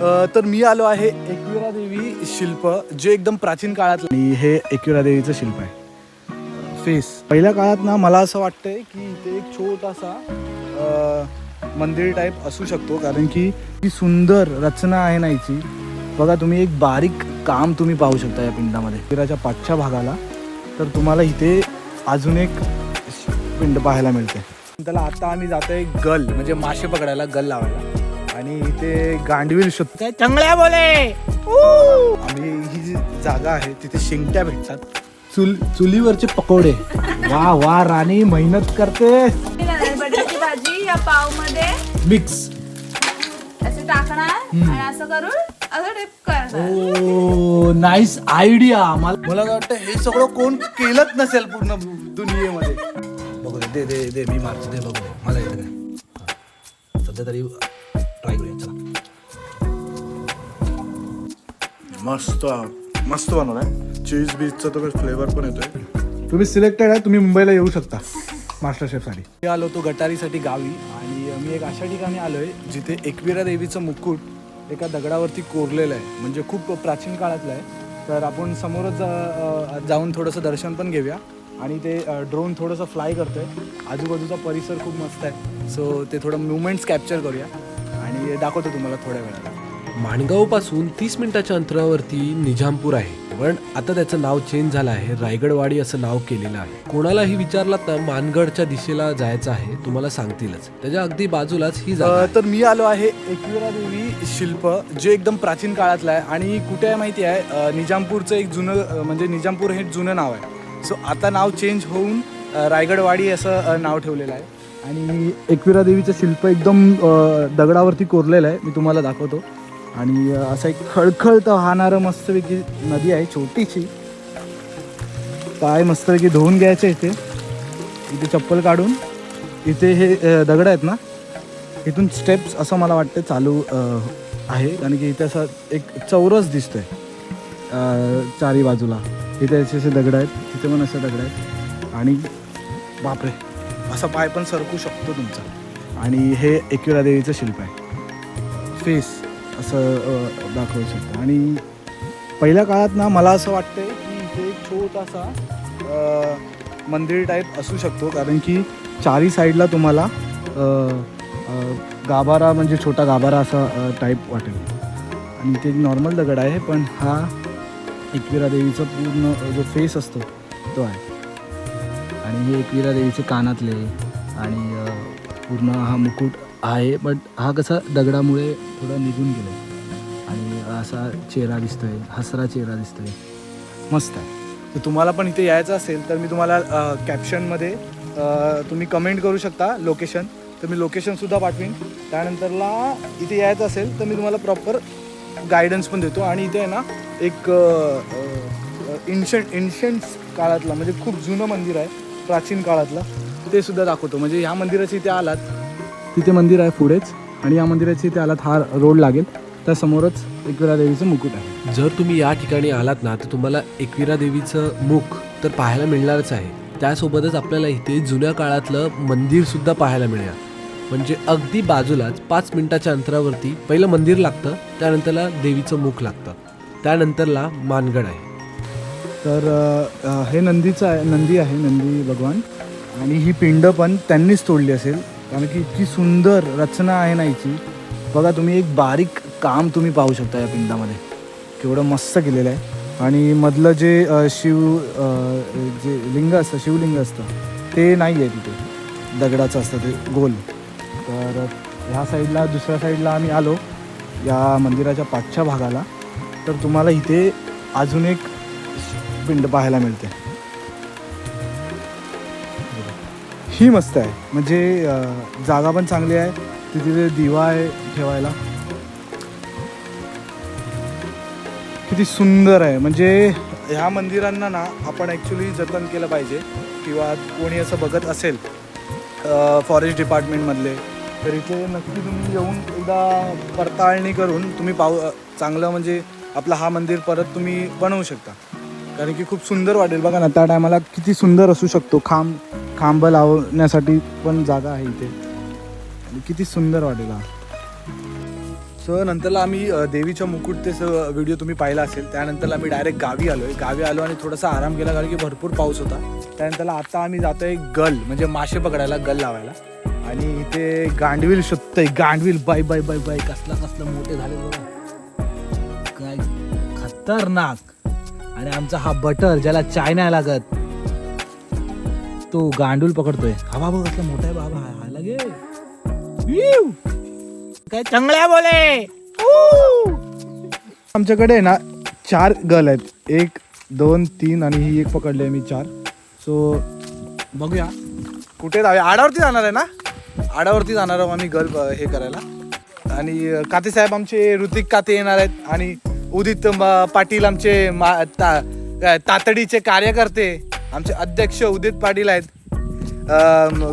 तर मी आलो आहे एकविरा देवी शिल्प जे एकदम प्राचीन काळात आणि हे एकविरा देवीचं शिल्प आहे. फेस पहिल्या काळात ना मला असं वाटतंय की इथे एक छोटासा मंदिर टाईप असू शकतो. कारण की ही सुंदर रचना आहे ना हिची. बघा तुम्ही एक बारीक काम तुम्ही पाहू शकता या पिंडामध्ये. मंदिराच्या पाचच्या भागाला. तर तुम्हाला इथे अजून एक पिंड पाहायला मिळते त्याला आता आम्ही जातोय गल म्हणजे मासे पकडायला गल लावायला. आणि इथे गांडवील शोधतोय चांगल्या बोले. आम्ही ही जी जागा आहे तिथे शिंगट्या भेटतात. चुल चुलीवरचे पकोडे. वा वा राणी मेहनत करते. बटाट्याची भाजी या पावमध्ये मिक्स असे टाकणार आणि असं करून असं टिप करणार. ओ नाईस आयडिया मला मला वाटतं हे सगळं कोण केलंच नसेल पूर्ण दुनियेमध्ये. बघू दे दे दे दे मी मारतो दे बघू दे. मला येतं काय सध्या तरी ट्राय करूया चला मस्त मस्त बनवलाय चीज बीजचा तुम्ही फ्लेवर पण येतोय. तुम्ही सिलेक्टेड आहे तुम्ही मुंबईला येऊ शकता मास्टर शेफसाठी मी आलो तो गटारीसाठी गावी आणि मी एक अशा ठिकाणी आलोय जिथे एकविरा देवीचं मुकुट एका दगडावरती कोरलेलं आहे. म्हणजे खूप प्राचीन काळातलं आहे. तर आपण समोरच जाऊन थोडंसं दर्शन पण घेऊया. आणि ते ड्रोन थोडंसं फ्लाय करतोय. आजूबाजूचा परिसर खूप मस्त आहे. सो ते थोडं मुवमेंट्स कॅप्चर करूया. आणि दाखवतो तुम्हाला थोड्या वेळात माणगावपासून तीस मिनिटाच्या अंतरावरती निजामपूर आहे. पण आता त्याचं नाव चेंज झालं आहे. रायगडवाडी असं नाव केलेलं आहे. कोणालाही विचारलं तर मानगडच्या दिशेला जायचं आहे तुम्हाला सांगतीलच. त्याच्या अगदी बाजूलाच ही जागा आहे. तर मी आलो आहे एकविरा देवी शिल्प जे एकदम प्राचीन काळातलं आहे. आणि कुठे आहे माहिती आहे निजामपूरचं एक जुनं म्हणजे निजामपूर हे जुनं नाव आहे. सो आता नाव चेंज होऊन रायगडवाडी असं नाव ठेवलेलं आहे. आणि एकविरा देवीचं शिल्प एकदम दगडावरती कोरलेलं आहे. मी तुम्हाला दाखवतो. आणि असं एक खळखळत वाहणारं मस्तपैकी नदी आहे छोटीशी. पाय मस्तपैकी धुवून घ्यायचे इथे. इथे चप्पल काढून. इथे हे दगड आहेत ना इथून स्टेप्स असं मला वाटतं चालू आहे. कारण की इथे असं एक चौरस दिसतोय आहे चारी बाजूला. इथे असे असे दगड आहेत. तिथे पण असे दगड आहेत. आणि बापरे असा पाय पण सरकू शकतो तुमचा. आणि हे एकविरा देवीचं शिल्प आहे. फेस असं दाखवू शकतं. आणि पहिल्या काळात ना मला असं वाटतंय की इथे एक छोटासा मंदिर टाईप असू शकतो. कारण की चारी साईडला तुम्हाला गाभारा म्हणजे छोटा गाभारा असा टाईप वाटेल. आणि एक नॉर्मल दगड आहे पण हा एकविरा देवीचा पूर्ण जो फेस असतो तो आहे. आणि हे एकविरा देवीचे कानातले आणि पूर्ण हा मुकुट आहे बट हा कसा दगडामुळे थोडा निघून गेला आणि असा चेहरा दिसतोय हसरा चेहरा दिसतोय. मस्त आहे. तर तुम्हाला पण इथे यायचं असेल तर मी तुम्हाला कॅप्शनमध्ये तुम्ही कमेंट करू शकता लोकेशन तर मी लोकेशनसुद्धा पाठवीन. त्यानंतरला इथे यायचं असेल तर मी तुम्हाला प्रॉपर गायडन्स पण देतो. आणि इथे आहे ना एक इन्शंट इन्शंट्स काळातला म्हणजे खूप जुनं मंदिर आहे. प्राचीन काळातलं ते सुद्धा दाखवतो. म्हणजे ह्या मंदिराच्या इथे आलात तिथे मंदिर आहे पुढेच आणि या मंदिराच्या इथे आलात हा रोड लागेल. त्या समोरच एकविरा देवीचं मुकुट आहे. जर तुम्ही या ठिकाणी आलात ना तर तुम्हाला एकविरा देवीचं मुख तर पाहायला मिळणारच आहे. त्यासोबतच आपल्याला इथे जुन्या काळातलं मंदिर सुद्धा पाहायला मिळेल. म्हणजे अगदी बाजूलाच पाच मिनिटाच्या अंतरावरती पहिलं मंदिर लागतं त्यानंतरला देवीचं मुख लागतं. त्यानंतरला मानगड आहे. तर हे नंदीचं आहे नंदी आहे नंदी भगवान. आणि ही पिंड पण त्यांनीच तोडली असेल. कारण की इतकी सुंदर रचना आहे ना हिची. बघा तुम्ही एक बारीक काम तुम्ही पाहू शकता या पिंडामध्ये. केवढं मस्त केलेलं आहे. आणि मधलं जे शिव जे लिंग असतं शिवलिंग असतं ते नाही आहे तिथे. दगडाचं असतं ते गोल. तर ह्या साईडला दुसऱ्या साईडला आम्ही आलो या मंदिराच्या पाठच्या भागाला. तर तुम्हाला इथे अजून एक पिंड पाहायला मिळते. ही मस्त आहे. म्हणजे जागा पण चांगली आहे. तिथे दिवा आहे ठेवायला. किती सुंदर आहे. म्हणजे ह्या मंदिरांना ना आपण ॲक्च्युली जतन केलं पाहिजे. किंवा कोणी असं बघत असेल फॉरेस्ट डिपार्टमेंटमधले तर इथे नक्की तुम्ही येऊन एकदा पडताळणी करून तुम्ही पाहू चांगलं म्हणजे आपला हा मंदिर परत तुम्ही बनवू शकता. कारण की खूप सुंदर वाटेल. बघा ना त्या टायमाला किती सुंदर असू शकतो. खांब खांब लावण्यासाठी पण जागा आहे इथे. आणि किती सुंदर वाटेल हा. सो नंतरला आम्ही अ, देवीच्या मुकुटतेचं व्हिडिओ तुम्ही पाहिला असेल. त्यानंतरला आम्ही डायरेक्ट गावी आलो आहे गावी आलो आणि थोडासा आराम केला कारण की भरपूर पाऊस होता. त्यानंतरला आता आम्ही जातोय गल म्हणजे मासे पकडायला गल लावायला. आणि इथे गांडवील शोधतोय. गांडवील बाय बाय बाय बाय कसला कसलं मोठे झाले बघा. काय खतरनाक. आणि आमचा हा बटर ज्याला चाय नाही लागत तो गांडूल पकडतोय. हा बाबा कसला मोठा आहे बाबा हा लगे. काय चांगल्या बोले. आमच्याकडे आहे ना चार गल आहेत. एक दोन तीन आणि ही एक पकडली आहे मी चार. सो बघूया. कुठे जाऊया? आडावरती जाणार आहे ना? आडावरती जाणार आहोत आम्ही गल हे करायला. आणि काते साहेब आमचे ऋतिक काते येणार आहेत. आणि उदित म- पाटील आमचे मा ता, काय, तातडीचे कार्यकर्ते आमचे अध्यक्ष उदित पाटील आहेत.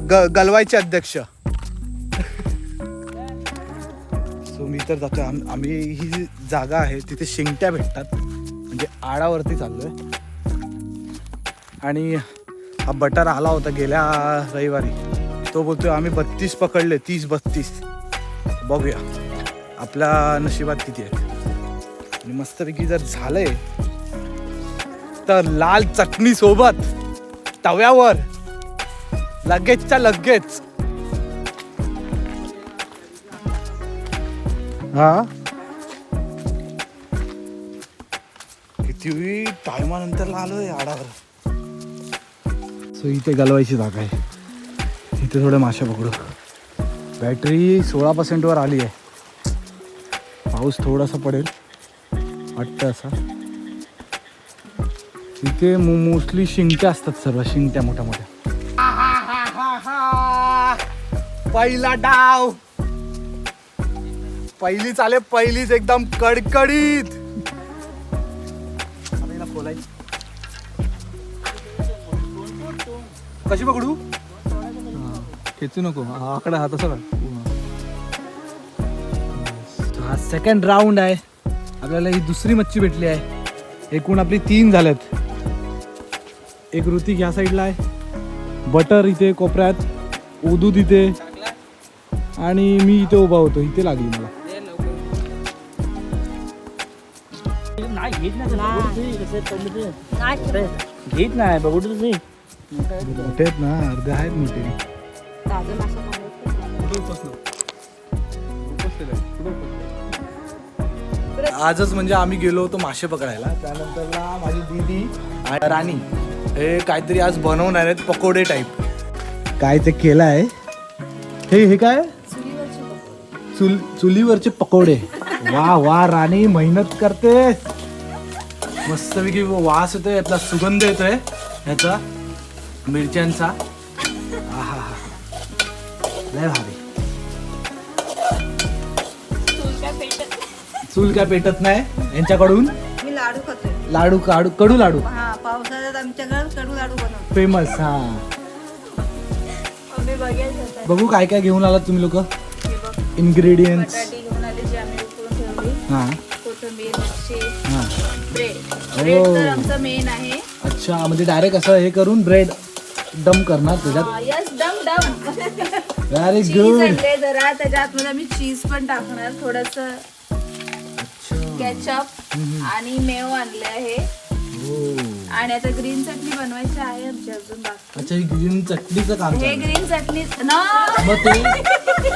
ग गलवायचे अध्यक्ष. सो मी तर जातोय. आम- आम्ही ही जी जागा आहे तिथे शिंगट्या भेटतात. म्हणजे आडावरती चाललोय. आणि हा बटर आला होता गेल्या रविवारी. तो बोलतोय आम्ही बत्तीस पकडले तीस बत्तीस. बघूया. आपल्या नशिबात किती आहे. आणि मस्तपैकी जर झालंय तर लाल चटणी सोबत तव्यावर लगेचच्या लगेच. हा? किती टायमानंतर आलोय आडावर. सो इथे गलवायची जागा आहे. इथे थोडे मासे पकडू. बॅटरी सोळा पर्सेंटवर आली आहे. पाऊस थोडासा पडेल. वाटतं असा. इथे मोस्टली शिंगट्या असतात सर्व शिंगट्या मोठ्या मोठ्या. पहिला डाव. पहिली चाले पहिलीच एकदम कडकडीत. कशी पकडू? खेचू नको. आकडा हा असा हा. सेकंड राऊंड आहे. आपल्याला ही दुसरी मच्छी भेटली आहे. एकूण आपली तीन झाल्यात. एक ऋतिक ह्या साईडला आहे. बटर इथे कोपऱ्यात उदू तिथे आणि मी इथे उभा होतो. इथे लागली मला. घेत नाही बघू तुझी मोठे आहेत ना अर्धे आहेत मोठे. आजच म्हणजे आम्ही गेलो होतो मासे पकडायला. त्यानंतरला माझी दीदी आणि राणी हे काहीतरी आज बनवणार आहेत पकोडे टाईप काय ते केलं आहे हे हे काय? चुल चुलीवरचे पकोडे. वा वा राणी मेहनत करते. मस्तपैकी वास येतोय यातला सुगंध येतोय ह्याचा मिरच्यांचा. आहा लय भारी. चूल काय पेटत नाही? यांच्याकडून? मी लाडू खातोय. लाडू काडू कडू लाडू? हा पावसाळ्यात आमच्याकडे कडू लाडू बनवतो फेमस हा. होता बघू काय काय घेऊन आलात तुम्ही लोक? हे बघ इन्ग्रेडियंट्स बटाटे घेऊन आले जे आम्ही उकळून ठेवली. हा. कोथिंबीर मिरची हा. ब्रेड ब्रेड तर आमचं मेन आहे. अच्छा म्हणजे डायरेक्ट असं हे करून ब्रेड डम करणार त्याच्यात? यस डम डम व्हेरी चीज गुड आणले जरा त्याच्या आतमध्ये आम्ही चीज पण टाकणार थोडस केचप आणि मेव आणले आहे आणि आता ग्रीन चटणी बनवायची आहे आमची अजून बाकी. अच्छा ही ग्रीन चटणीचं काम हे. ग्रीन चटणी ना मग ते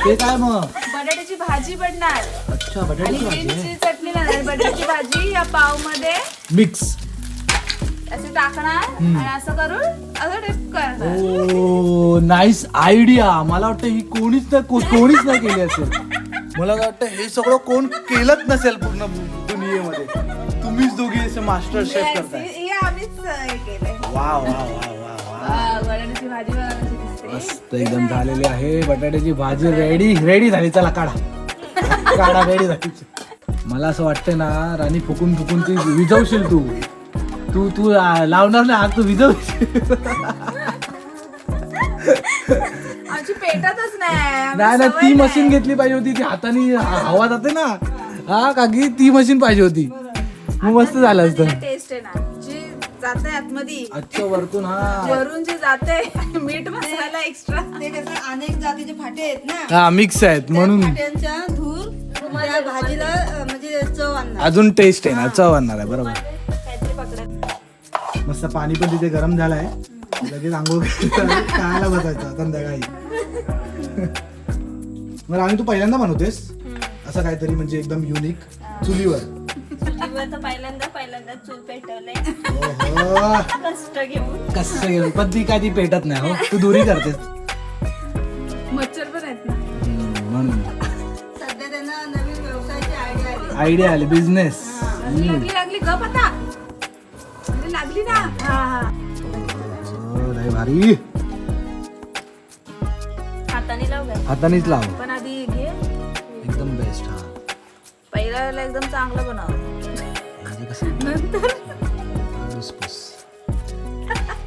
ते काय मग? बटाट्याची भाजी बनणार. अच्छा आणि बटाट्याची भाजी ग्रीनची चटणी बनणार. बटाट्याची भाजी या पावमध्ये मिक्स असे टाकणार आणि असं करून असं डिप करणार. ओ नाईस आयडिया मला वाटतं ही कोणीच नाही को- कोणीच नाही केली असेल. मला वाटतं हे सगळं कोण केलंच नसेल पूर्ण दुनियेमध्ये. तुम्हीच दोघी असे मास्टर शेफ करताय. हे हे हे वा वा वा वा वा मस्त एकदम झालेली आहे. बटाट्याची भाजी रेडी रेडी झाली. चला काढा. काढा रेडी झाली. मला असं वाटतं ना राणी फुकून फुकून ती विजवशील तू. तू तू आ, लावणार नाही आग तू विजवशील आमची पेटतच नाही. ना ती. मशीन घेतली पाहिजे होती ती हाताने हवा जाते ना. हा काकी ती मशीन पाहिजे होती. मग मस्त झालं असतं. टेस्ट आहे ना जी जाते आतमध्ये. अच्छा वरतून हा. वरून जी जाते मीठ मसाला एक्स्ट्रा ते कसं अनेक जातीचे फाटे आहेत ना. हा मिक्स आहेत म्हणून. धूर त्या भाजीला अं, म्हणजे चव आणणार. अजून टेस्ट आहे ना चव आणणार आहे बरोबर. काहीतरी पकडा मस्त पाणी पण तिथे गरम झालंय. लगेच आंघोळ खायला बसायचं संध्याकाळी. मग आणि तू पहिल्यांदा बनवतेस असं काहीतरी म्हणजे एकदम युनिक चुलीवर. चुलीवर तर पहिल्यांदा पहिल्यांदा चूल पेटवलंय. ओहो. कष्ट घेऊन. कसं पण ती काय ती पेटत नाही हो. तू दुरी करतेस. मच्छर पण आहेत ना. हम्म, म्हणून सध्या त्यांना नवीन व्यवसायाची आयडिया आली. आयडिया आली बिझनेस लागली लागली. गप आता. अरे, लागली ना. हा हा. भारी. हातानेच लाव. पण आधी घे. एकदम बेस्ट हा. पहिला वेळेला एकदम चांगलं बनव. म्हणजे कसं? नंतर.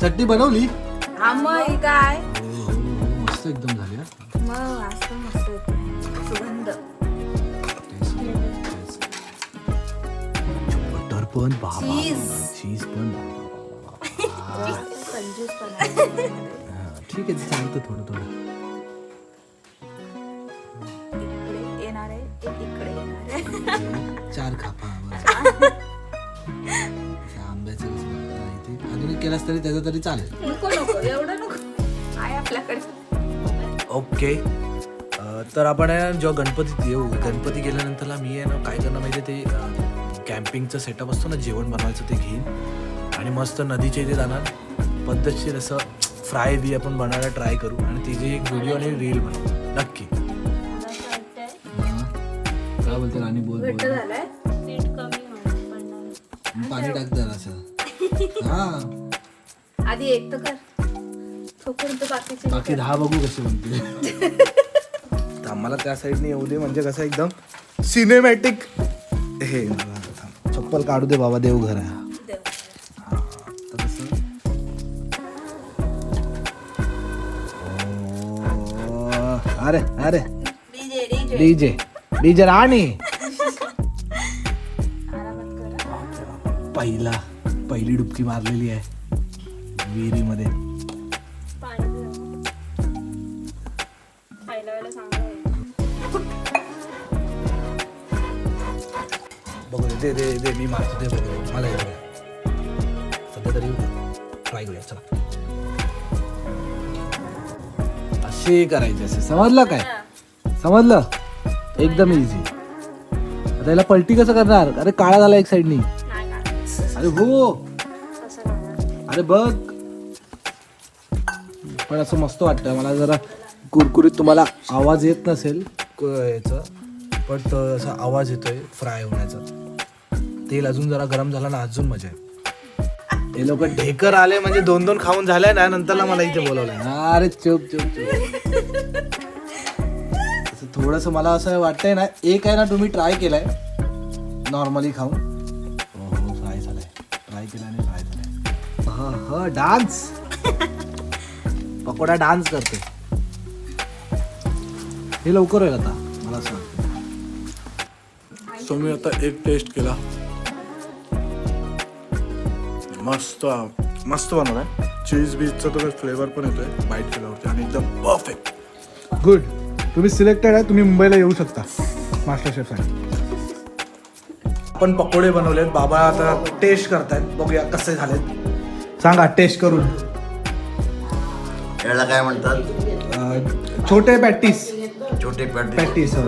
चटणी बनवली? हा मग ही काय? मस्त एकदम झाली हा. मग तर मस्त सुगंध. बटर पण बाबा चीज. चीज पण. कंजूस पण हा, ठीक आहे चालतं थोडं थोडं. चार खापा. आंब्याचं? अजून एक केलास तरी त्याचं तरी चालेल. नको नको एवढं नको. आहे आपल्याकडे. ओके. तर आपण आहे ना, जेव्हा गणपतीत येऊ गणपती गेल्यानंतरला मी आहे ना काय करणार माहिती आहे ते कॅम्पिंगचं सेटअप असतो ना जेवण बनवायचं ते घेईन. आणि मस्त नदीच्या इथे जाणार. पद्धतशीर असं फ्राय बी आपण बनवायला ट्राय करू. आणि तिची एक व्हिडिओ आणि रील बनवू. बोलते राणी बोल घट्ट झालाय? पीठ कमी पडणार. पाणी टाक जरा असं. हा. आधी एक तर कर. बाकीचे बाकी दहा बघू कसे म्हणते तर आम्हाला त्या साईडने येऊ दे म्हणजे कसं एकदम सिनेमॅटिक हे. चप्पल काढू दे बाबा देवघर आहे देव. तर कसं ओ, अरे अरे. डीजे. डीजे राणी. पहिला पहिली डुबकी मारलेली आहे. विहिरीमध्ये. बघू दे दे दे दे मी मारतो ते बघू. मला येऊ दे. सध्या तरी ट्राय करूया चला. असे करायचे असे. समजलं काय? समजलं? एकदम इझी आता याला पलटी कसं करणार? अरे काळा झाला एक साईडनी अरे हो. अरे बघ. पण असं मस्त वाटतं. मला जरा कुरकुरीत तुम्हाला आवाज येत नसेल. याचा. पण तो असा आवाज येतोय फ्राय होण्याचा. तेल अजून जरा गरम झाला ना अजून मजा आहे ते लोक ढेकर आले म्हणजे दोन दोन खाऊन झाले ना नंतरला मला इथे बोलवलं अरे चोप चोप चोप. थोडंसं मला असं वाटतंय ना एक आहे ना तुम्ही ट्राय केलाय. नॉर्मली खाऊन. हो हो फ्राय झालाय. ट्राय केला आणि फ्राय झालाय. ह डान्स पकोडा डान्स करते हे लवकर होईल आता मला असं वाटतं सो मी आता एक टेस्ट केला. मस्त मस्त बनवलाय. चीज बीजचा तो फ्लेवर पण येतोय बाईट केल्यावरती आणि एकदम परफेक्ट गुड तुम्ही सिलेक्टेड आहे तुम्ही मुंबईला येऊ शकता. मास्टर शेफसाठी आपण पकोडे बनवलेत. बाबा आता टेस्ट करतायत. बघूया कसे झालेत. सांगा टेस्ट करून. याला काय म्हणतात? अं, छोटे पॅटीस छोटे पॅटी पॅटीस हो.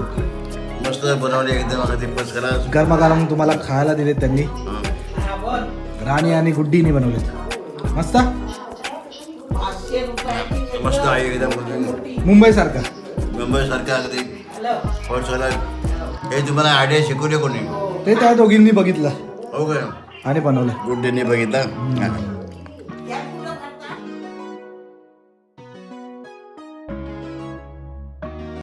मस्त बनवले एकदम. अगदी करा. गरमागरम तुम्हाला खायला दिलेत त्यांनी. राणी आणि गुड्डीने बनवलेत. मस्त? मस्त आहे एकदम. मुंबई सारखा मुंबई सारखं अगदी सगळं हे तुम्हाला आयडिया शिकवली कोणी? ते त्या दोघींनी बघितलं. हो काय आणि बनवलं. गुड डेने बघितलं.